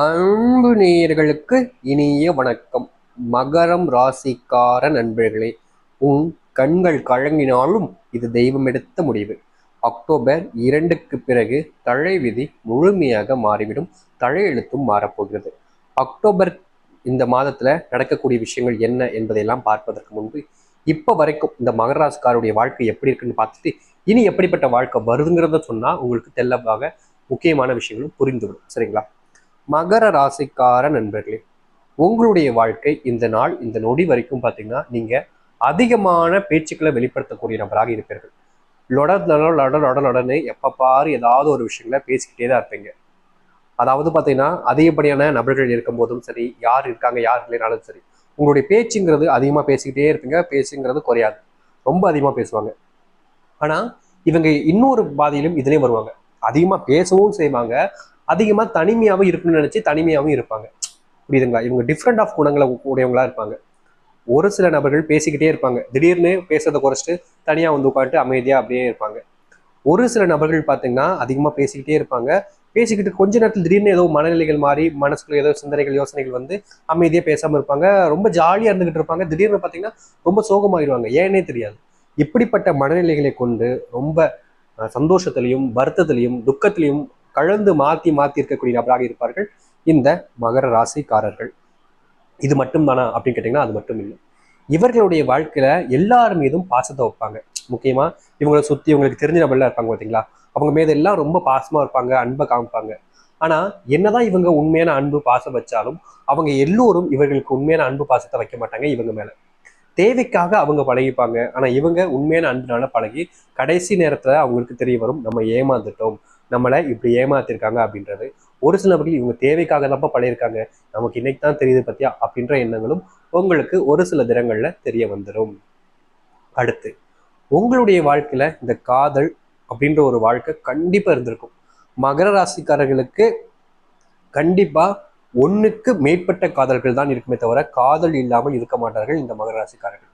அன்பு நேயர்களுக்கு இனிய வணக்கம். மகரம் ராசிக்கார நண்பர்களே உன் கண்கள் கழங்கினாலும் இது தெய்வம் எடுத்த முடிவு. அக்டோபர் இரண்டுக்கு பிறகு தழை விதி முழுமையாக மாறிவிடும் தழையெழுத்தும் மாறப்போகிறது. அக்டோபர் இந்த மாதத்துல நடக்கக்கூடிய விஷயங்கள் என்ன என்பதையெல்லாம் பார்ப்பதற்கு முன்பு இப்போ வரைக்கும் இந்த மகராசிக்காருடைய வாழ்க்கை எப்படி இருக்குன்னு பார்த்துட்டு இனி எப்படிப்பட்ட வாழ்க்கை வருதுங்கிறத சொன்னா உங்களுக்கு தெல்லவாக முக்கியமான விஷயங்களும் புரிந்துவிடும். சரிங்களா? மகர ராசிக்கார நண்பர்களே உங்களுடைய வாழ்க்கை இந்த நாள் இந்த நொடி வரைக்கும் பார்த்தீங்கன்னா நீங்க அதிகமான பேச்சுக்களை வெளிப்படுத்தக்கூடிய நபராக இருப்பீர்கள். லொடனோ லொட லொட லொட எப்ப பாரு ஏதாவது ஒரு விஷயங்களை பேசிக்கிட்டே தான் இருப்பீங்க. அதாவது பார்த்தீங்கன்னா அதிகப்படியான நபர்கள் இருக்கும் போதும் சரி யார் இருக்காங்க யார் இல்லைனாலும் சரி உங்களுடைய பேச்சுங்கிறது அதிகமாக பேசிக்கிட்டே இருப்பீங்க பேச்சுங்கிறது குறையாது. ரொம்ப அதிகமாக பேசுவாங்க. ஆனால் இவங்க இன்னொரு பாதையிலும் இதுலேயும் வருவாங்க. அதிகமாக பேசவும் செய்வாங்க அதிகமாக தனிமையாகவும் இருக்கணும்னு நினச்சி தனிமையாகவும் இருப்பாங்க. புரியுதுங்களா? இவங்க டிஃப்ரெண்ட் ஆஃப் குணங்களை உடையவங்களா இருப்பாங்க. ஒரு சில நபர்கள் பேசிக்கிட்டே இருப்பாங்க. திடீர்னு பேசுறதை குறைச்சிட்டு தனியாக வந்து உட்காந்துட்டு அமைதியாக அப்படியே இருப்பாங்க. ஒரு சில நபர்கள் பார்த்தீங்கன்னா அதிகமாக பேசிக்கிட்டே இருப்பாங்க. பேசிக்கிட்டு கொஞ்ச நேரத்தில் திடீர்னு ஏதோ மனநிலைகள் மாறி மனசுக்குள்ள ஏதோ சிந்தனைகள் யோசனைகள் வந்து அமைதியாக பேசாமல் இருப்பாங்க. ரொம்ப ஜாலியாக இருந்துகிட்டு இருப்பாங்க. திடீர்னு பார்த்தீங்கன்னா ரொம்ப சோகமாகிடுவாங்க ஏன்னே தெரியாது. இப்படிப்பட்ட மனநிலைகளை கொண்டு ரொம்ப சந்தோஷத்திலையும் வருத்தத்திலையும் துக்கத்திலையும் கலந்து மாற்றி மாற்றி இருக்கக்கூடிய நபராக இருப்பார்கள். இந்த மகர ராசிக்காரர்கள். இது மட்டும் தானா அப்படின்னு கேட்டிங்கன்னா அது மட்டும் இல்லை. இவர்களுடைய வாழ்க்கையில எல்லார் மீதும் பாசத்தை வைப்பாங்க. முக்கியமா இவங்களை சுத்தி இவங்களுக்கு தெரிஞ்ச நபர்லாம் இருப்பாங்க பார்த்தீங்களா அவங்க மீது எல்லாம் ரொம்ப பாசமா இருப்பாங்க அன்பை காமிப்பாங்க. ஆனா என்னதான் இவங்க உண்மையான அன்பு பாசம் வச்சாலும் அவங்க எல்லோரும் இவர்களுக்கு உண்மையான அன்பு பாசத்தை வைக்க மாட்டாங்க இவங்க மேல. தேவைக்காக அவங்க பழகிப்பாங்க. ஆனா இவங்க உண்மையான அன்பினால பழகி கடைசி நேரத்துல அவங்களுக்கு தெரிய வரும் நம்ம ஏமாந்துட்டோம். நம்மளை இப்படி ஏமாத்திருக்காங்க அப்படின்றது ஒரு சில நபர்கள் இவங்க தேவைக்காக தான்ப்பா பழகிருக்காங்க நமக்கு இன்னைக்கு தான் தெரியுது பத்தியா? அப்படின்ற எண்ணங்களும் உங்களுக்கு ஒரு சில தினங்கள்ல தெரிய வந்துடும் அடுத்து உங்களுடைய வாழ்க்கையில இந்த காதல் அப்படின்ற ஒரு வாழ்க்கை கண்டிப்பா இருந்திருக்கும். மகர ராசிக்காரர்களுக்கு கண்டிப்பா ஒண்ணுக்கு மேற்பட்ட காதல்கள் தான் இருக்குமே தவிர காதல் இல்லாமல் இருக்க மாட்டார்கள் இந்த மகர ராசிக்காரர்கள்.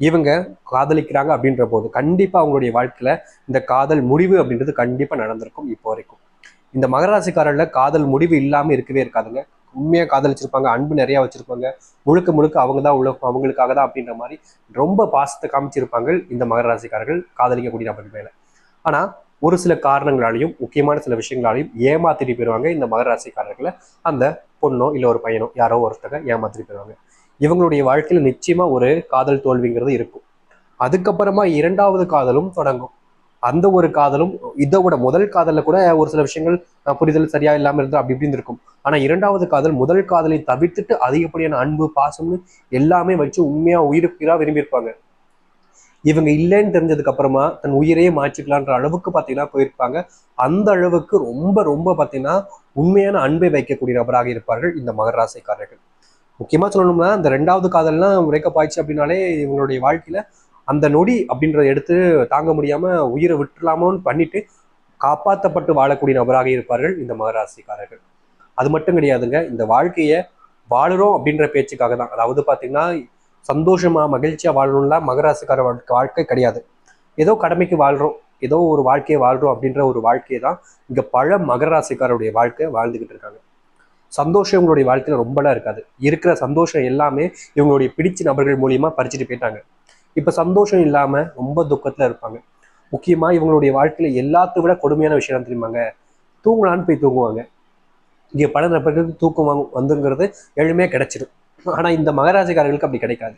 இவங்க காதலிக்கிறாங்க அப்படின்ற போது கண்டிப்பாக அவங்களுடைய வாழ்க்கையில் இந்த காதல் முடிவு அப்படின்றது கண்டிப்பாக நடந்திருக்கும் இப்போ வரைக்கும். இந்த மகராசிக்காரர்ல காதல் முடிவு இல்லாமல் இருக்கவே இருக்காதுங்க. உண்மையாக காதலிச்சிருப்பாங்க அன்பு நிறையா வச்சுருப்பாங்க. முழுக்க முழுக்க அவங்க தான் உள்ள அவங்களுக்காக தான் அப்படின்ற மாதிரி ரொம்ப பாசத்தை காமிச்சிருப்பாங்க இந்த மகராசிக்காரர்கள் காதலிக்கக்கூடிய நபர் மேலே ஆனால் ஒரு சில காரணங்களாலையும் முக்கியமான சில விஷயங்களாலையும் ஏமாத்திட்டு போயிடுவாங்க இந்த மகராசிக்காரர்களை அந்த பொண்ணோ இல்லை ஒரு பையனோ யாரோ ஒருத்தங்க ஏமாத்திட்டு போயிடுவாங்க இவங்களுடைய வாழ்க்கையில நிச்சயமா ஒரு காதல் தோல்விங்கிறது இருக்கும். அதுக்கப்புறமா இரண்டாவது காதலும் தொடங்கும். அந்த ஒரு காதலும் இதை விட முதல் காதல்ல கூட ஒரு சில விஷயங்கள் புரிதல் சரியா இல்லாம இருந்தா அப்படி இப்படின்னு இருக்கும். ஆனா இரண்டாவது காதல் முதல் காதலை தவிர்த்துட்டு அதிகப்படியான அன்பு பாசம்னு எல்லாமே வச்சு உண்மையா உயிருக்குறா விரும்பியிருப்பாங்க. இவங்க இல்லைன்னு தெரிஞ்சதுக்கு அப்புறமா தன் உயிரையே மாற்றிக்கலான்ற அளவுக்கு பார்த்தீங்கன்னா போயிருப்பாங்க. அந்த அளவுக்கு ரொம்ப ரொம்ப பார்த்தீங்கன்னா உண்மையான அன்பை வைக்கக்கூடிய நபராக இருப்பார்கள் இந்த மகராசைக்காரர்கள் முக்கியமாக சொல்லணும்னா இந்த ரெண்டாவது காதல்லாம் பிரேக்கப் ஆயிடுச்சு அப்படின்னாலே இவங்களுடைய வாழ்க்கையில் அந்த நொடி அப்படின்றத எடுத்து தாங்க முடியாமல் உயிரை விட்டுலாமோன்னு பண்ணிட்டு காப்பாற்றப்பட்டு வாழக்கூடிய நபராக இருப்பார்கள் இந்த மகராசிக்காரர்கள். அது மட்டும் கிடையாதுங்க இந்த வாழ்க்கையை வாழுறோம் அப்படின்ற பேச்சுக்காக தான். அதாவது பார்த்தீங்கன்னா சந்தோஷமாக மகிழ்ச்சியாக வாழணும்லாம் மகராசிக்கார வாழ்க்கை வாழ்க்கை கிடையாது. ஏதோ கடமைக்கு வாழ்கிறோம் ஏதோ ஒரு வாழ்க்கையை வாழ்கிறோம் அப்படின்ற ஒரு வாழ்க்கையை தான் இங்கே பல மகராசிக்காரருடைய வாழ்க்கை வாழ்ந்துக்கிட்டு இருக்காங்க. சந்தோஷம் இவங்களுடைய வாழ்க்கையில் ரொம்பலாம் இருக்காது. இருக்கிற சந்தோஷம் எல்லாமே இவங்களுடைய பிடிச்ச நபர்கள் மூலியமா பறிச்சுட்டு போயிட்டாங்க. இப்போ சந்தோஷம் இல்லாமல் ரொம்ப துக்கத்தில் இருப்பாங்க. முக்கியமாக இவங்களுடைய வாழ்க்கையில் எல்லாத்தை விட கொடுமையான விஷயம் தெரியுமாங்க? தூங்கலான்னு போய் தூங்குவாங்க. இங்கே பல நபர்களுக்கு தூக்கம் வாங்க வந்துங்கிறது எளிமையாக கிடைச்சிடும் ஆனால் இந்த மகராஜக்காரர்களுக்கு அப்படி கிடைக்காது.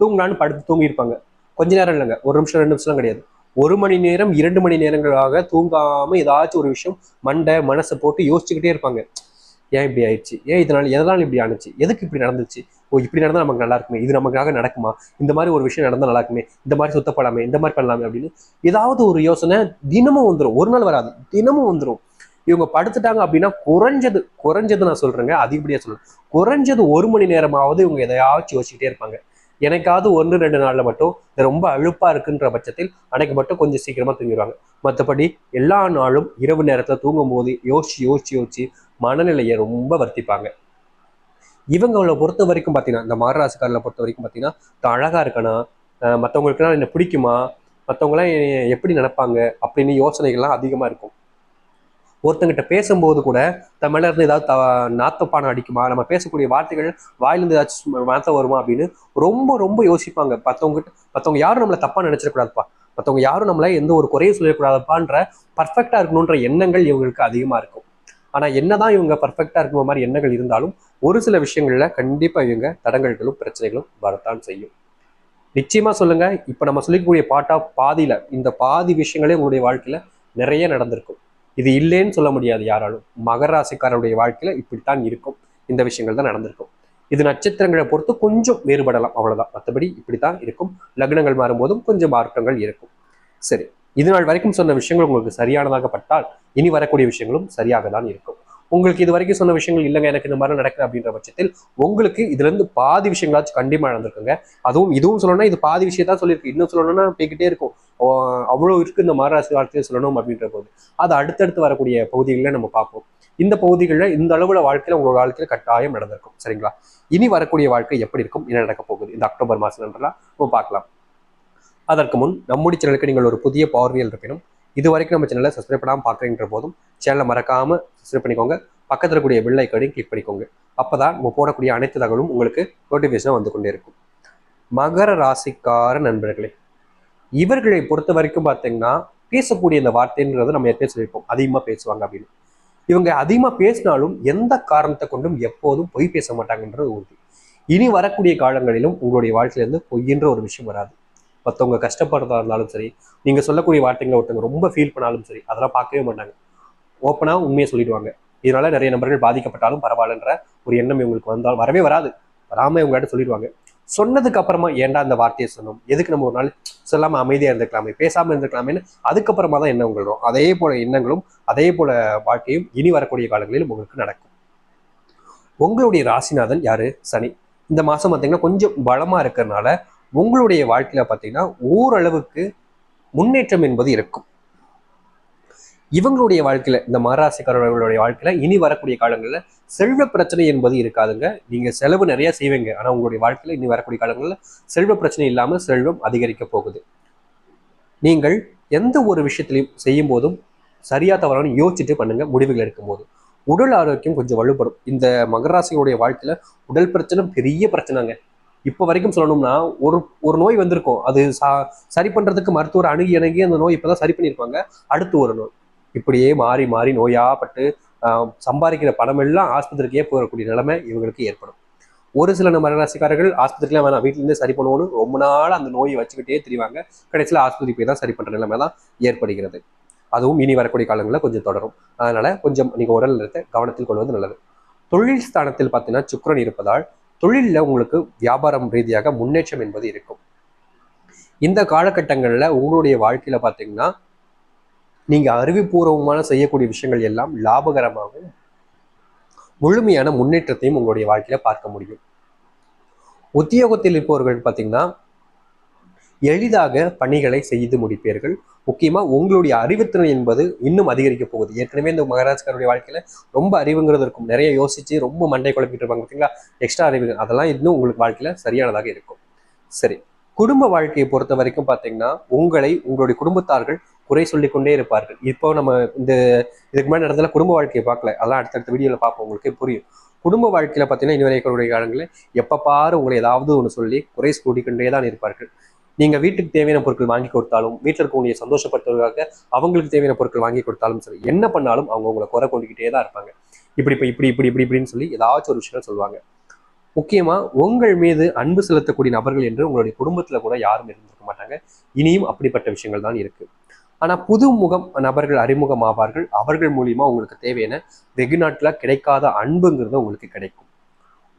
தூங்கலான்னு படுத்து தூங்கியிருப்பாங்க. கொஞ்ச நேரம் இல்லைங்க. ஒரு நிமிஷம் ரெண்டு நிமிஷம்லாம் கிடையாது. ஒரு மணி நேரம் இரண்டு மணி நேரங்களாக தூங்காமல் ஏதாச்சும் ஒரு விஷயம் மண்டை மனசை போட்டு யோசிச்சுக்கிட்டே இருப்பாங்க. ஏன் இப்படி ஆயிடுச்சு? ஏன் இதனால எதனால இப்படி ஆணுச்சு? எதுக்கு இப்படி நடந்துச்சு? ஓ இப்படி நடந்தால் நமக்கு நல்லா இருக்குமே. இது நமக்காக நடக்குமா? இந்த மாதிரி ஒரு விஷயம் நடந்தால் நல்லா இருக்குமே. இந்த மாதிரி சுத்தப்படாமே இந்த மாதிரி பண்ணலாமே அப்படின்னு ஏதாவது ஒரு யோசனை தினமும் வந்துடும் ஒரு நாள் வராது. தினமும் வந்துடும் இவங்க படுத்துட்டாங்க அப்படின்னா குறைஞ்சது குறைஞ்சது நான் சொல்றேங்க அதிகப்படியா சொல்றேன் குறைஞ்சது ஒரு மணி நேரமாவது இவங்க எதையாச்சும் யோசிச்சுக்கிட்டே இருப்பாங்க. எனக்காவது ஒன்று ரெண்டு நாளில் மட்டும் இது ரொம்ப அழுப்பாக இருக்குன்ற பட்சத்தில் அன்னைக்கு மட்டும் கொஞ்சம் சீக்கிரமாக தூங்கிடுவாங்க மற்றபடி எல்லா நாளும் இரவு நேரத்தில் தூங்கும் போது யோசிச்சு யோசிச்சு யோசிச்சு மனநிலையை ரொம்ப வர்த்திப்பாங்க. இவங்களை பொறுத்த வரைக்கும் பார்த்தீங்கன்னா இந்த மாரராசிக்காரர்களை பொறுத்த வரைக்கும் பார்த்தீங்கன்னா தான் அழகாக இருக்கனா? மற்றவங்களுக்குலாம் என்னை பிடிக்குமா? மற்றவங்களாம் எப்படி நினைப்பாங்க? அப்படின்னு யோசனைகள்லாம் அதிகமாக இருக்கும். ஒருத்தங்கிட்ட பேசும்போது கூட தமிழர்னு ஏதாவது நாத்தப்பானம் அடிக்குமா? நம்ம பேசக்கூடிய வார்த்தைகள் வாயிலிருந்து ஏதாச்சும் மாத்த வருமா அப்படின்னு ரொம்ப ரொம்ப யோசிப்பாங்க. மற்றவங்ககிட்ட மற்றவங்க யாரும் நம்மளை தப்பாக நினச்சிடக்கூடாதுப்பா. மற்றவங்க யாரும் நம்மளை எந்த ஒரு குறையும் சொல்லக்கூடாதுப்பான்ற பர்ஃபெக்டாக இருக்கணுன்ற எண்ணங்கள் இவங்களுக்கு அதிகமாக இருக்கும். ஆனால் என்னதான் இவங்க பர்ஃபெக்டாக இருக்கிற மாதிரி எண்ணங்கள் இருந்தாலும் ஒரு சில விஷயங்களில் கண்டிப்பாக இவங்க தடங்கல்களும் பிரச்சனைகளும் வரத்தான் செய்யும். நிச்சயமாக சொல்லுங்கள் இப்போ நம்ம சொல்லிக்கக்கூடிய பாட்டாக பாதியில் இந்த பாதி விஷயங்களே உங்களுடைய வாழ்க்கையில் நிறைய நடந்திருக்கும். இது இல்லைன்னு சொல்ல முடியாது யாராலும். மகர ராசிக்காரருடைய வாழ்க்கையில இப்படித்தான் இருக்கும். இந்த விஷயங்கள் தான் நடந்திருக்கும். இது நட்சத்திரங்களை பொறுத்து கொஞ்சம் வேறுபடலாம். அவ்வளவுதான். மற்றபடி இப்படித்தான் இருக்கும். லக்னங்கள் மாறும்போதும் கொஞ்சம் மாற்றங்கள் இருக்கும். சரி. இது நாள் வரைக்கும் சொன்ன விஷயங்கள் உங்களுக்கு சரியானதாக பட்டால் இனி வரக்கூடிய விஷயங்களும் சரியாக தான் இருக்கும். உங்களுக்கு இது வரைக்கும் சொன்ன விஷயங்கள் இல்லைங்க எனக்கு இந்த மாதிரி நடக்குது அப்படின்ற பட்சத்தில் உங்களுக்கு இதுலேருந்து பாதி விஷயங்களாச்சும் கண்டிப்பாக நடந்திருக்குங்க. அதுவும் இதுவும் சொல்லணும்னா இது பாதி விஷயத்தான் சொல்லியிருக்கு. இன்னும் சொல்லணும்னா போய்கிட்டே இருக்கும். ஓ, இருக்குது இந்த மாராசி வாழ்க்கையை சொல்லணும் அப்படின்ற போது. அது அடுத்தடுத்து வரக்கூடிய பகுதிகளில் நம்ம பார்ப்போம். இந்த பகுதிகளில் இந்த அளவுல வாழ்க்கையில் உங்களோட வாழ்க்கையில் கட்டாயம் நடந்திருக்கும். சரிங்களா? இனி வரக்கூடிய வாழ்க்கை எப்படி இருக்கும்? என்ன நடக்க போகுது? இந்த அக்டோபர் மாசம்ன்றலாம் நம்ம பார்க்கலாம். அதற்கு முன் நம்முடைய சேனலுக்கு நீங்கள் ஒரு புதிய பார்வையில் இருப்பினும் இது வரைக்கும் நம்ம சேனலை சப்ஸ்கிரைப் பண்ணாமல் பார்க்குறீங்கிற போதும் சேனலை மறக்காமல் சப்ஸ்கிரைப் பண்ணிக்கோங்க. பக்கத்தில் இருக்கக்கூடிய பெல் ஐக்கனையும் கிளிக் பண்ணிக்கோங்க. அப்பதான் நம்ம போடக்கூடிய அனைத்து தகவலும் உங்களுக்கு நோட்டிஃபிகேஷனாக வந்து கொண்டே இருக்கும். மகர ராசிக்கார நண்பர்களே இவர்களை பொறுத்த வரைக்கும் பார்த்தீங்கன்னா பேசக்கூடிய இந்த வார்த்தைன்றது நம்ம எப்பயும் சொல்லியிருப்போம். அதிகமாக பேசுவாங்க அப்படின்னு. இவங்க அதிகமாக பேசினாலும் எந்த காரணத்தை கொண்டும் எப்போதும் பொய் பேச மாட்டாங்கன்றது உறுதி. இனி வரக்கூடிய காலங்களிலும் உங்களுடைய வாழ்க்கையிலேருந்து பொய்யின்ற ஒரு விஷயம் வராது. மற்றவங்க கஷ்டப்படுறதா இருந்தாலும் சரி நீங்கள் சொல்லக்கூடிய வார்த்தைங்களை ஒருத்தவங்க ரொம்ப ஃபீல் பண்ணாலும் சரி அதெல்லாம் பார்க்கவே மாட்டாங்க. ஓப்பனாக உண்மையை சொல்லிடுவாங்க. இதனால நிறைய நபர்கள் பாதிக்கப்பட்டாலும் பரவாயில்லன்ற ஒரு எண்ணம் இவங்களுக்கு வந்தால் வரவே வராது. வராமல் இவங்கள்ட்ட சொல்லிடுவாங்க. சொன்னதுக்கு அப்புறமா ஏன்டா அந்த வார்த்தையை சொன்னோம்? எதுக்கு நம்ம ஒரு நாள் சொல்லாம அமைதியா இருந்துக்கலாமே பேசாம இருந்துக்கலாமேன்னு அதுக்கப்புறமா தான் எண்ணங்கள் வரும். அதே போல எண்ணங்களும் அதே போல வாழ்க்கையும் இனி வரக்கூடிய காலங்களிலும் உங்களுக்கு நடக்கும். உங்களுடைய ராசிநாதன் யாரு? சனி. இந்த மாசம் பார்த்தீங்கன்னா கொஞ்சம் பலமா இருக்கிறதுனால உங்களுடைய வாழ்க்கையில பார்த்தீங்கன்னா ஓரளவுக்கு முன்னேற்றம் என்பது இருக்கும். இவங்களுடைய வாழ்க்கையில இந்த மகராசிக்காரர்களுடைய வாழ்க்கையில இனி வரக்கூடிய காலங்களில் செல்வ பிரச்சனை என்பது இருக்காதுங்க. நீங்க செலவு நிறைய செய்வீங்க. ஆனா உங்களுடைய வாழ்க்கையில இனி வரக்கூடிய காலங்களில் செல்வ பிரச்சனை இல்லாமல் செல்வம் அதிகரிக்க போகுது. நீங்கள் எந்த ஒரு விஷயத்திலையும் செய்யும் போதும் சரியா தவறான யோசிச்சுட்டு பண்ணுங்க. முடிவுகள் எடுக்கும் போது உடல் ஆரோக்கியம் கொஞ்சம் வலுப்படும். இந்த மகராசிகளுடைய வாழ்க்கையில உடல் பிரச்சனை பெரிய பிரச்சனைங்க. இப்போ வரைக்கும் சொல்லணும்னா ஒரு ஒரு நோய் வந்திருக்கும். அது சா- சரி பண்றதுக்கு மருத்துவர் அணுகி அணுகி அந்த நோய் இப்பதான் சரி பண்ணியிருப்பாங்க. அடுத்து ஒரு நோய். இப்படியே மாறி மாறி நோயாப்பட்டு சம்பாதிக்கிற பணம் எல்லாம் ஆஸ்பத்திரிக்கே போகக்கூடிய நிலைமை இவங்களுக்கு ஏற்படும். ஒரு சில நம்ம ராசிக்காரர்கள் ஆஸ்பத்திரிலாம் வேணாம் வீட்டிலேருந்து சரி பண்ணுவோம்னு ரொம்ப நாள் அந்த நோயை வச்சுக்கிட்டே தெரிவாங்க. கடைசியில் ஆஸ்பத்திரி போய் தான் சரி பண்ணுற நிலைமை தான் ஏற்படுகிறது. அதுவும் இனி வரக்கூடிய காலங்களில் கொஞ்சம் தொடரும். அதனால கொஞ்சம் நீங்கள் உடல் நலத்தை கவனத்தில் கொள்வது நல்லது. தொழில் ஸ்தானத்தில் பார்த்தீங்கன்னா சுக்கரன் இருப்பதால் தொழிலில் உங்களுக்கு வியாபாரம் ரீதியாக முன்னேற்றம் என்பது இருக்கும். இந்த காலகட்டங்களில் உங்களுடைய வாழ்க்கையில பார்த்தீங்கன்னா நீங்க அறிவுபூர்வமான செய்யக்கூடிய விஷயங்கள் எல்லாம் லாபகரமாகவும் முழுமையான முன்னேற்றத்தையும் உங்களுடைய வாழ்க்கையில பார்க்க முடியும். உத்தியோகத்தில் இருப்பவர்கள் பார்த்தீங்கன்னா எளிதாக பணிகளை செய்து முடிப்பீர்கள். முக்கியமாக உங்களுடைய அறிவுத்திறன் என்பது இன்னும் அதிகரிக்க போகுது. ஏற்கனவே இந்த மகாராஜ்காருடைய வாழ்க்கையில் ரொம்ப அறிவுங்கிறது இருக்கும். நிறைய யோசிச்சு ரொம்ப மண்டை குழப்பிட்டு இருப்பாங்க பார்த்தீங்களா? எக்ஸ்ட்ரா அறிவு அதெல்லாம் இன்னும் உங்களுக்கு வாழ்க்கையில் சரியானதாக இருக்கும். சரி. குடும்ப வாழ்க்கையை பொறுத்த வரைக்கும் பார்த்தீங்கன்னா உங்களை உங்களுடைய குடும்பத்தார்கள் குறை சொல்லிக்கொண்டே இருப்பார்கள். இப்போ நம்ம இந்த இதுக்கு முன்னாடி நடந்தால குடும்ப வாழ்க்கையை பார்க்கல. அதெல்லாம் அடுத்தடுத்த வீடியோவில் பார்ப்போம். உங்களுக்கு புரியும். குடும்ப வாழ்க்கையில் பார்த்தீங்கன்னா இனி காலங்களில் எப்போ பாரு உங்களை ஏதாவது ஒன்று சொல்லி குறை கூட்டிக்கொண்டே தான் இருப்பார்கள். நீங்கள் வீட்டுக்கு தேவையான பொருட்கள் வாங்கி கொடுத்தாலும் வீட்டில் இருக்கக்கூடிய சந்தோஷப்படுத்துவதற்காக அவங்களுக்கு தேவையான பொருட்கள் வாங்கி கொடுத்தாலும் சரி என்ன பண்ணாலும் அவங்க உங்களை குறை கொண்டுக்கிட்டே தான் இருப்பாங்க. இப்படி இப்போ இப்படி இப்படி இப்படி இப்படின்னு சொல்லி ஏதாச்சும் ஒரு விஷயம் சொல்லுவாங்க. முக்கியமாக உங்கள் மீது அன்பு செலுத்தக்கூடிய நபர்கள் என்று உங்களுடைய குடும்பத்தில் கூட யாரும் இருந்திருக்க மாட்டாங்க. இனியும் அப்படிப்பட்ட விஷயங்கள் தான் இருக்குது ஆனால் புது முகம் நபர்கள் அறிமுகம் ஆவார்கள் அவர்கள் மூலியமாக உங்களுக்கு தேவையான வெகுநாட்டில் கிடைக்காத அன்புங்கிறது உங்களுக்கு கிடைக்கும்.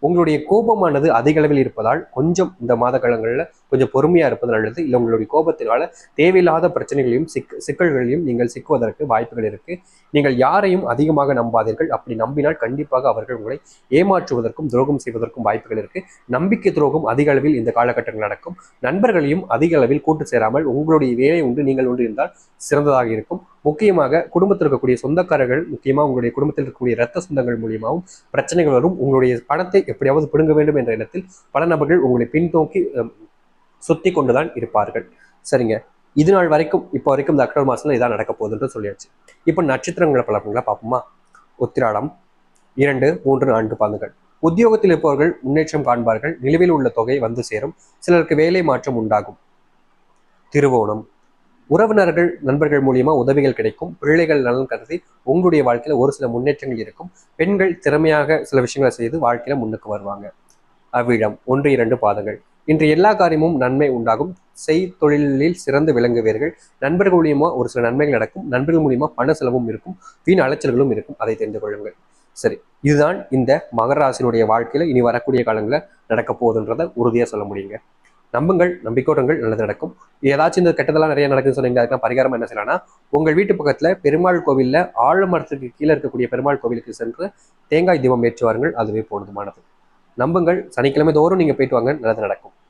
உங்களுடைய கோபமானது அதிக அளவில் இருப்பதால் கொஞ்சம் இந்த மாத காலங்களில் கொஞ்சம் பொறுமையா இருப்பது நல்லது. இல்லை உங்களுடைய கோபத்தினால தேவையில்லாத பிரச்சனைகளையும் சிக் சிக்கல்களையும் நீங்கள் சிக்குவதற்கு வாய்ப்புகள் இருக்கு. நீங்கள் யாரையும் அதிகமாக நம்பாதீர்கள். அப்படி நம்பினால் கண்டிப்பாக அவர்கள் உங்களை ஏமாற்றுவதற்கும் துரோகம் செய்வதற்கும் வாய்ப்புகள் இருக்கு. நம்பிக்கை துரோகம் அதிக அளவில் இந்த காலகட்டங்கள் நடக்கும். நண்பர்களையும் அதிக அளவில் கூட்டு சேராமல் உங்களுடைய வேலை உண்டு நீங்கள் உண்டு இருந்தால் சிறந்ததாக இருக்கும். முக்கியமாக குடும்பத்தில் இருக்கக்கூடிய சொந்தக்காரர்கள் முக்கியமாக உங்களுடைய குடும்பத்தில் இருக்கக்கூடிய ரத்த சொந்தங்கள் மூலியமாகவும் பிரச்சனைகள் வரும். உங்களுடைய பணத்தை எப்படியாவது பிடுங்க வேண்டும் என்ற எண்ணத்தில் பல நபர்கள் உங்களை பின்தோக்கி சுத்தி கொண்டுதான் இருப்பார்கள். சரிங்க. இது நாள் வரைக்கும் இப்போ வரைக்கும் இந்த அக்டோபர் மாதத்தில் இதான் நடக்க போகுதுன்னு சொல்லியாச்சு. இப்போ நட்சத்திரங்களை பலன்களை பார்ப்போமா? உத்திராடம் இரண்டு மூன்று நான்கு பாந்துகள் உத்தியோகத்தில் இருப்பவர்கள் முன்னேற்றம் காண்பார்கள். நிலுவையில் உள்ள தொகை வந்து சேரும். சிலருக்கு வேலை மாற்றம் உண்டாகும். திருவோணம் உறவினர்கள் நண்பர்கள் மூலியமா உதவிகள் கிடைக்கும் பிள்ளைகள் நலன் கருதி உங்களுடைய வாழ்க்கையில ஒரு சில முன்னேற்றங்கள் இருக்கும். பெண்கள் திறமையாக சில விஷயங்களை செய்து வாழ்க்கையில முன்னுக்கு வருவாங்க. அவ்விடம் ஒன்று இரண்டு பாதங்கள். இன்று எல்லா காரியமும் நன்மை உண்டாகும். செய் தொழிலில் சிறந்து விளங்குவீர்கள். நண்பர்கள் மூலியமா ஒரு சில நன்மைகள் நடக்கும். நண்பர்கள் மூலியமா பண செலவும் இருக்கும். வீண் அலைச்சல்களும் இருக்கும். அதை தெரிந்து கொள்ளுங்கள். சரி இதுதான் இந்த மகராசினுடைய வாழ்க்கையில இனி வரக்கூடிய காலங்களில் நடக்க போகுதுன்றதை உறுதியா சொல்ல முடியுங்க. நம்புங்கள் நம்பிக்கோட்டங்கள் நல்லது நடக்கும். ஏதாச்சும் இந்த கெட்டதெல்லாம் நிறைய நடக்குதுன்னு சொன்னீங்க அதுக்கு பரிகாரம் என்ன செய்யலாம்னா உங்கள் வீட்டு பக்கத்துல பெருமாள் கோவில்ல ஆழமரத்துக்கு கீழே இருக்கக்கூடிய பெருமாள் கோவிலுக்கு சென்று தேங்காய் தீபம் ஏற்றுவார்கள் அதுவே போதுமானது. நம்புங்கள் சனிக்கிழமை தோறும் நீங்க போயிட்டு வாங்க நல்லது நடக்கும்.